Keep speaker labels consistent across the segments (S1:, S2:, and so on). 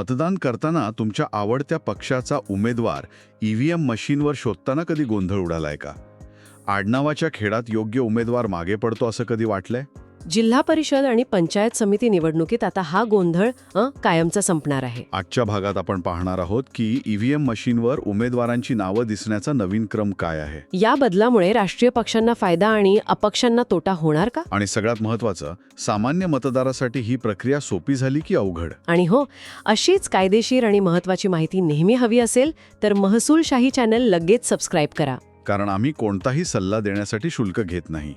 S1: मतदान करताना तुमच्या आवडत्या पक्षाचा उमेदवार ईव्हीएम मशीनवर शोधताना कधी गोंधळ उडालाय का? आडनावाच्या खेळात योग्य उमेदवार मागे पडतो असं कधी वाटलंय?
S2: जिल्हा परिषद आणि पंचायत समिती निवडणुकीत आता हा गोंधळ अ, कायमचा संपणार आहे.
S1: आजच्या भागात आपण पाहणार आहोत की ईव्हीएम मशीनवर उमेदवारांची नावं दिसण्याचा नवीन क्रम काय आहे?
S2: या बदलामुळे राष्ट्रीय पक्षांना फायदा आणि अपक्षांना तोटा होणार का?
S1: आणि सगळ्यात महत्वाचं सामान्य मतदारासाठी ही प्रक्रिया सोपी झाली की अवघड?
S2: आणि हो अशीच कायदेशीर आणि महत्वाची माहिती नेहमी हवी असेल तर महसूलशाही चॅनल लगेच सबस्क्राईब करा.
S1: कारण आम्ही कोणताही सल्ला देण्यासाठी शुल्क घेत नाही.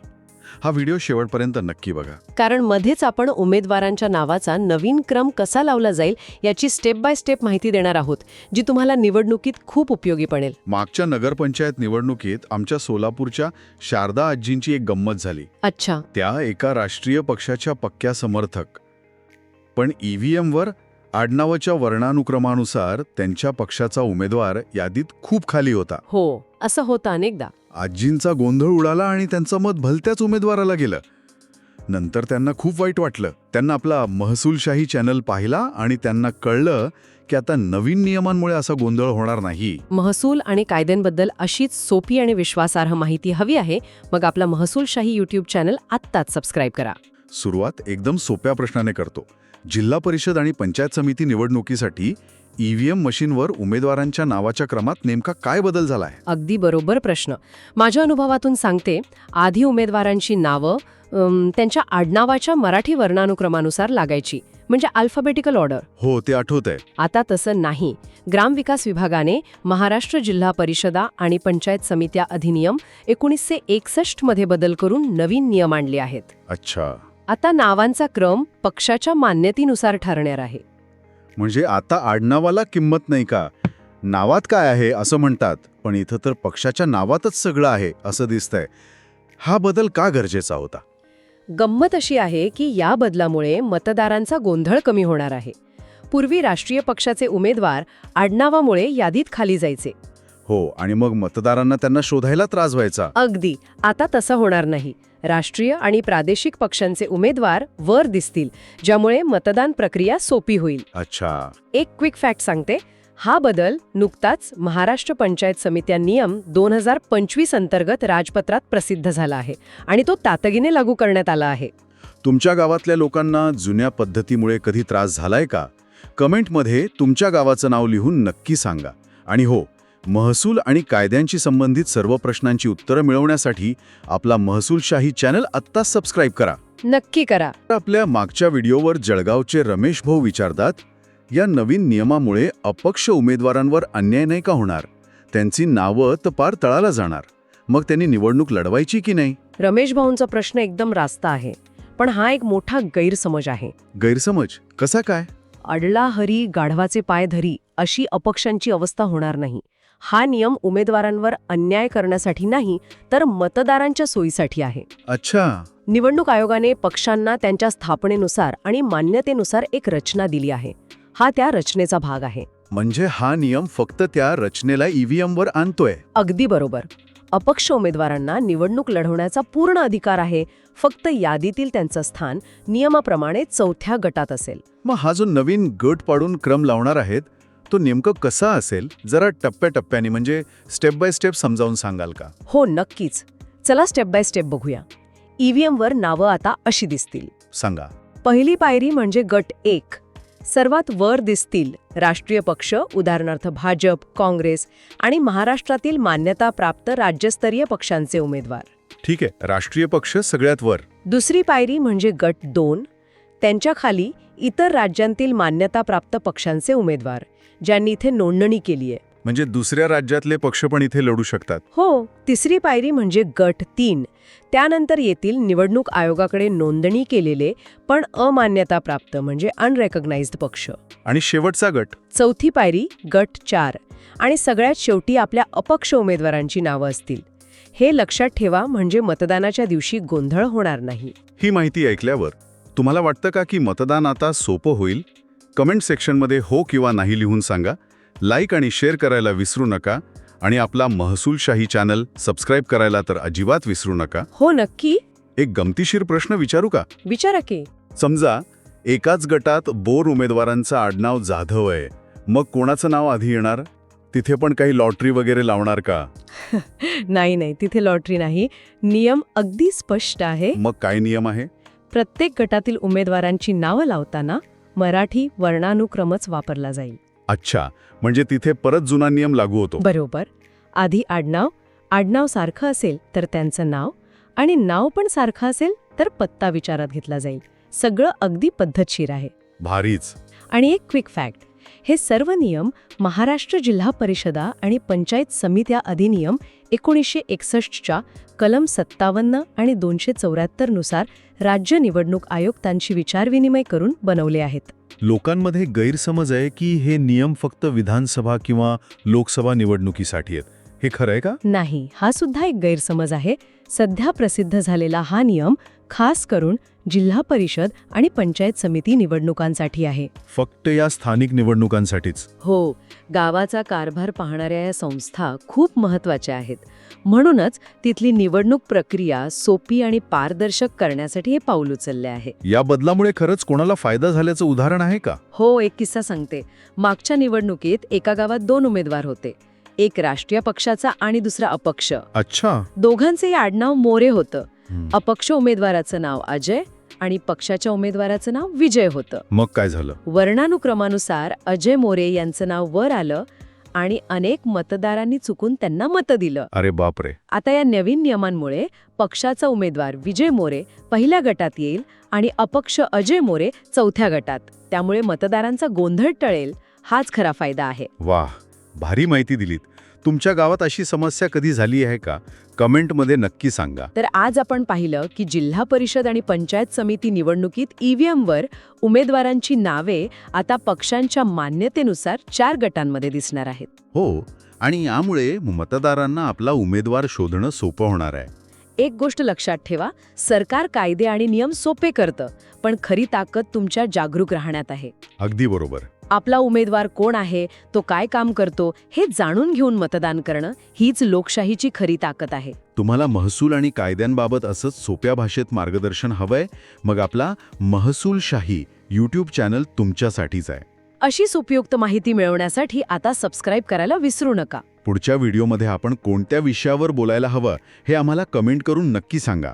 S1: हा व्हिडिओ शेवटपर्यंत नक्की बघा.
S2: कारण मध्येच आपण उमेदवारांच्या नावाचा नवीन क्रम कसा लावला जाईल याची स्टेप बाय स्टेप माहिती देणार आहोत जी तुम्हाला निवडणुकीत खूप उपयोगी पडेल.
S1: मागच्या नगरपंचायत निवडणुकीत आमच्या सोलापूरच्या शारदा आजींची एक गंमत झाली.
S2: अच्छा.
S1: त्या एका राष्ट्रीय पक्षाच्या पक्क्या समर्थक. पण ईव्हीएमवर आडनावाच्या वर्णानुक्रमानुसार त्यांच्या पक्षाचा उमेदवार यादीत खूप खाली होता.
S2: हो असं होतं अनेकदा.
S1: आजींचा गोंधळ उडाला आणि त्यांचं मत भलत्याच उमेदवाराला गेलं. नंतर त्यांना खूप वाईट वाटलं. त्यांना आपला महसूलशाही चॅनल पाहिला आणि त्यांना कळलं की आता नवीन नियमांमुळे असा गोंधळ होणार नाही.
S2: महसूल आणि कायद्यांबद्दल अशीच सोपी आणि विश्वासार्ह माहिती हवी आहे. मग आपला महसूलशाही यूट्यूब चॅनल आत्ताच सबस्क्राईब करा.
S1: सुरुवात एकदम सोप्या प्रश्नाने करतो. जिल्हा परिषद आणि पंचायत समिती निवडणुकीसाठी ईव्हीएम मशीनवर उमेदवारांच्या नावाच्या क्रमात नेमका काय बदल झालाय?
S2: अगदी बरोबर प्रश्न. माझ्या अनुभवातून सांगते आधी उमेदवारांची नावं अम, त्यांच्या आडनावाच्या मराठी वर्णानुक्रमानुसार लागायची म्हणजे अल्फाबेटिकल ऑर्डर
S1: हो ते आठवतंय.
S2: आता तसं नाही. ग्रामविकास विभागाने महाराष्ट्र जिल्हा परिषदा आणि पंचायत समित्या अधिनियम एकोणीसशे एकसष्टमध्ये बदल करून नवीन नियम आणले आहेत.
S1: अच्छा.
S2: आता नावांचा क्रम पक्षाच्या मान्यतेनुसार ठरणार आहे.
S1: म्हणजे आता आडनावाला किंमत नाही का? नावात काय आहे असं म्हणतात पण इथं तर पक्षाच्या नावातच सगळं आहे असं दिसतंय. हा बदल का गरजेचा होता?
S2: गंमत अशी आहे की या बदलामुळे मतदारांचा गोंधळ कमी होणार आहे. पूर्वी राष्ट्रीय पक्षाचे उमेदवार आडनावामुळे यादीत खाली जायचे.
S1: हो आणि मग मतदारांना त्यांना शोधायला त्रास व्हायचा.
S2: अगदी. आता तसं होणार नाही. राष्ट्रीय आणि प्रादेशिक पक्षांचे उमेदवार वर दिसतील ज्यामुळे मतदान प्रक्रिया सोपी होईल.
S1: अच्छा.
S2: एक क्विक फॅक्ट सांगते. हा बदल नुकताच महाराष्ट्र पंचायत समित्या नियम दोन हजार पंचवीस अंतर्गत राजपत्रात प्रसिद्ध झाला आहे आणि तो तातडीने लागू करण्यात आला आहे.
S1: तुमच्या गावातल्या लोकांना जुन्या पद्धतीमुळे कधी त्रास झालाय का? कमेंटमध्ये तुमच्या गावाचं नाव लिहून नक्की सांगा. आणि हो महसूल आणि कायद्यांशी संबंधित सर्व प्रश्नांची उत्तरं मिळवण्यासाठी आपला महसूलशाही चॅनल आत्ताच सबस्क्राईब करा.
S2: नक्की करा.
S1: आपल्या मागच्या व्हिडिओवर जळगावचे रमेश भाऊ विचारतात या नवीन नियमामुळे अपक्ष उमेदवारांवर अन्याय नाही का होणार? त्यांची नावं तर पार तळाला जाणार. मग त्यांनी निवडणूक लढवायची की नाही?
S2: रमेश भाऊंचा प्रश्न एकदम रास्ता आहे पण हा एक मोठा गैरसमज आहे.
S1: गैरसमज? कसा काय?
S2: अडला हरी गाढवाचे पाय धरी अशी अपक्षांची अवस्था होणार नाही. हा नियम उमेदवारांवर अन्याय करण्यासाठी नाही तर मतदारांच्या सोयीसाठी आहे.
S1: अच्छा.
S2: निवडणूक आयोगाने पक्षांना त्यांच्या स्थापनेनुसार आणि मान्यतेनुसार एक रचना दिली आहे. हा त्या रचनेचा भाग आहे.
S1: म्हणजे हा नियम फक्त त्या रचनेला ईव्हीएम वर आणतोय?
S2: अगदी बरोबर. अपक्ष उमेदवारांना निवडणूक लढवण्याचा पूर्ण अधिकार आहे फक्त यादीतील त्यांचं स्थान नियमाप्रमाणे चौथ्या गटात असेल.
S1: मग हा जो नवीन गट पाडून क्रम लावणार आहेत तो नेमकं कसा असेल जरा टप्प्याटप्प्याने म्हणजे स्टेप बाय स्टेप समजावून सांगाल का?
S2: हो नक्कीच. चला स्टेप बाय स्टेप बघूया. ईव्हीएमवर नावं आता अशी दिसतील.
S1: सांगा.
S2: पहिली पायरी म्हणजे गट एक. सर्वात वर दिसतील राष्ट्रीय पक्ष उदाहरणार्थ भाजप काँग्रेस आणि महाराष्ट्रातील मान्यताप्राप्त राज्यस्तरीय पक्षांचे उमेदवार.
S1: ठीक आहे राष्ट्रीय पक्ष सगळ्यात वर.
S2: दुसरी पायरी म्हणजे गट दोन. त्यांच्या खाली इतर राज्यांतील मान्यताप्राप्त पक्षांचे उमेदवार ज्यांनी इथे नोंदणी केली आहे.
S1: म्हणजे दुसऱ्या राज्यातले पक्ष पण इथे लढू शकतात?
S2: हो तिसरी पायरी म्हणजे गट तीन. त्यानंतर येतील निवडणूक आयोगाकडे नोंदणी केलेले पण अमान्यताप्राप्त म्हणजे अनरेकग्नाइज्ड पक्ष.
S1: आणि शेवटचा गट?
S2: चौथी पायरी गट चार. आणि सगळ्यात शेवटी आपल्या अपक्ष उमेदवारांची नावं असतील. हे लक्षात ठेवा म्हणजे मतदानाच्या दिवशी गोंधळ होणार नाही.
S1: ही माहिती ऐकल्यावर तुम्हाला वाटतं का की मतदान आता सोपं होईल? कमेंट सेक्शनमध्ये हो किंवा नाही लिहून सांगा. लाईक आणि शेअर करायला विसरू नका आणि आपला महसूलशाही चॅनल सबस्क्राईब करायला तर अजिबात विसरू नका.
S2: हो नक्की.
S1: एक गमतीशीर प्रश्न विचारू का?
S2: विचारा की.
S1: समजा एकाच गटात बोर उमेदवारांचं आडनाव जाधव आहे. मग कोणाचं नाव आधी येणार? तिथे पण काही लॉटरी वगैरे लावणार का?
S2: नाही नाही तिथे लॉटरी नाही. नियम अगदी स्पष्ट आहे.
S1: मग काय नियम आहे?
S2: प्रत्येक गटातील उमेदवारांची नावं लावताना मराठी वर्णानुक्रमच वापरला जाईल.
S1: अच्छा म्हणजे तिथे परत जुना नियम लागू होतो.
S2: बरोबर. आधी आडनाव आडनाव सारखं असेल तर त्यांचं नाव आणि नाव पण सारखं असेल तर पत्ता विचारात घेतला जाईल. सगळं अगदी पद्धतशीर आहे.
S1: भारीच.
S2: आणि एक क्विक फॅक्ट हे सर्व नियम महाराष्ट्र जिल्हा परिषदा आणि पंचायत समित्या अधिनियम एकोणीसशे एकसष्टच्या कलम सत्तावन्न आणि दोनशे चौऱ्याहत्तरनुसार राज्य निवडणूक आयुक्तांशी विचारविनिमय करून बनवले आहेत.
S3: लोकांमध्ये गैरसमज आहे की हे नियम फक्त विधानसभा किंवा लोकसभा निवडणुकीसाठी आहेत. हे खरं आहे का?
S2: नाही हा सुद्धा एक गैरसमज आहे. सध्या प्रसिद्ध झालेला हा नियम खास करून जिल्हा परिषद आणि पंचायत समिती निवडणुकांसाठी आहे.
S3: फक्त या स्थानिक निवडणुकांसाठीच.
S2: हो गावाचा कारभार पाहणाऱ्या या संस्था खूप महत्त्वाच्या आहेत. म्हणूनच तिथली निवडणूक प्रक्रिया सोपी आणि पारदर्शक करण्यासाठी हे पाऊल उचलले आहे.
S3: या बदलामुळे खरंच कोणाला फायदा झाल्याचं उदाहरण आहे का?
S2: हो एक किस्सा सांगते. मागच्या निवडणुकीत एका गावात दोन उमेदवार होते. एक राष्ट्रीय पक्षाचा आणि दुसरा अपक्ष.
S3: अच्छा.
S2: दोघांचेही आडनाव मोरे होतं. अपक्ष उमेदवाराचं नाव अजय आणि पक्षाच्या उमेदवाराचं नाव विजय होतं.
S3: मग काय झालं?
S2: वर्णानुक्रमानुसार अजय मोरे यांचं नाव वर आलं आणि अनेक मतदारांनी चुकून त्यांना मतं दिलं.
S3: अरे बापरे.
S2: आता या नवीन नियमांमुळे पक्षाचा उमेदवार विजय मोरे पहिल्या गटात येईल आणि अपक्ष अजय मोरे चौथ्या गटात. त्यामुळे मतदारांचा गोंधळ टळेल हाच खरा फायदा आहे.
S1: वाह भारी माहिती दिलीत. तुमच्या गावात अशी समस्या कधी झाली आहे का? कमेंटमध्ये नक्की सांगा.
S2: तर आज आपण पाहिलं की जिल्हा परिषद आणि पंचायत समिती निवडणुकीत ईव्हीएमवर उमेदवारांची नावे आता पक्षांच्या मान्यतेनुसार चार गटांमध्ये दिसणार आहेत.
S1: हो आणि यामुळे मतदारांना आपला उमेदवार शोधणं सोपं होणार आहे.
S2: एक गोष्ट लक्षात ठेवा सरकार कायदे आणि नियम सोपे करतं पण खरी ताकद तुमच्या जागरूक राहण्यात आहे.
S1: अगदी बरोबर.
S2: आपला उमेदवार कोण आहे तो काय काम करतो हे जाणून घेऊन मतदान करणं हीच लोकशाहीची खरी ताकद आहे.
S1: तुम्हाला महसूल आणि कायद्यांबाबत असंच सोप्या भाषेत मार्गदर्शन हवंय? मग आपला महसूलशाही यूट्यूब चॅनल तुमच्यासाठीच आहे.
S2: अशीच उपयुक्त माहिती मिळवण्यासाठी आता सबस्क्राईब करायला विसरू नका.
S1: पुढच्या व्हिडिओमध्ये आपण कोणत्या विषयावर बोलायला हवं हे आम्हाला कमेंट करून नक्की सांगा.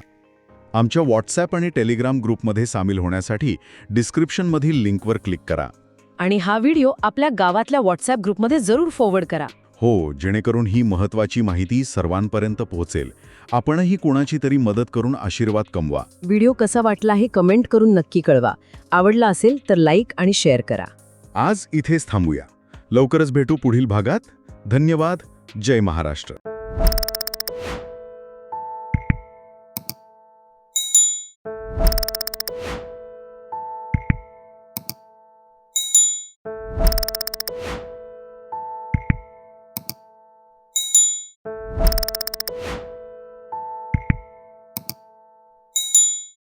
S1: आमच्या व्हॉट्सॲप आणि टेलिग्राम ग्रुपमध्ये सामील होण्यासाठी डिस्क्रिप्शनमधील लिंकवर क्लिक करा.
S2: आणि हा व्हिडिओ आपल्या गावातल्या व्हॉट्सअप ग्रुपमध्ये जरूर फॉरवर्ड करा.
S1: हो जेणेकरून ही महत्त्वाची माहिती सर्वांपर्यंत पोहोचेल. आपणही कोणाची तरी मदत करून आशीर्वाद कमवा.
S2: व्हिडिओ कसा वाटला हे कमेंट करून नक्की कळवा. आवडला असेल तर लाईक आणि शेअर करा.
S1: आज इथेच थांबूया. लवकरच भेटू पुढील भागात. धन्यवाद. जय महाराष्ट्र.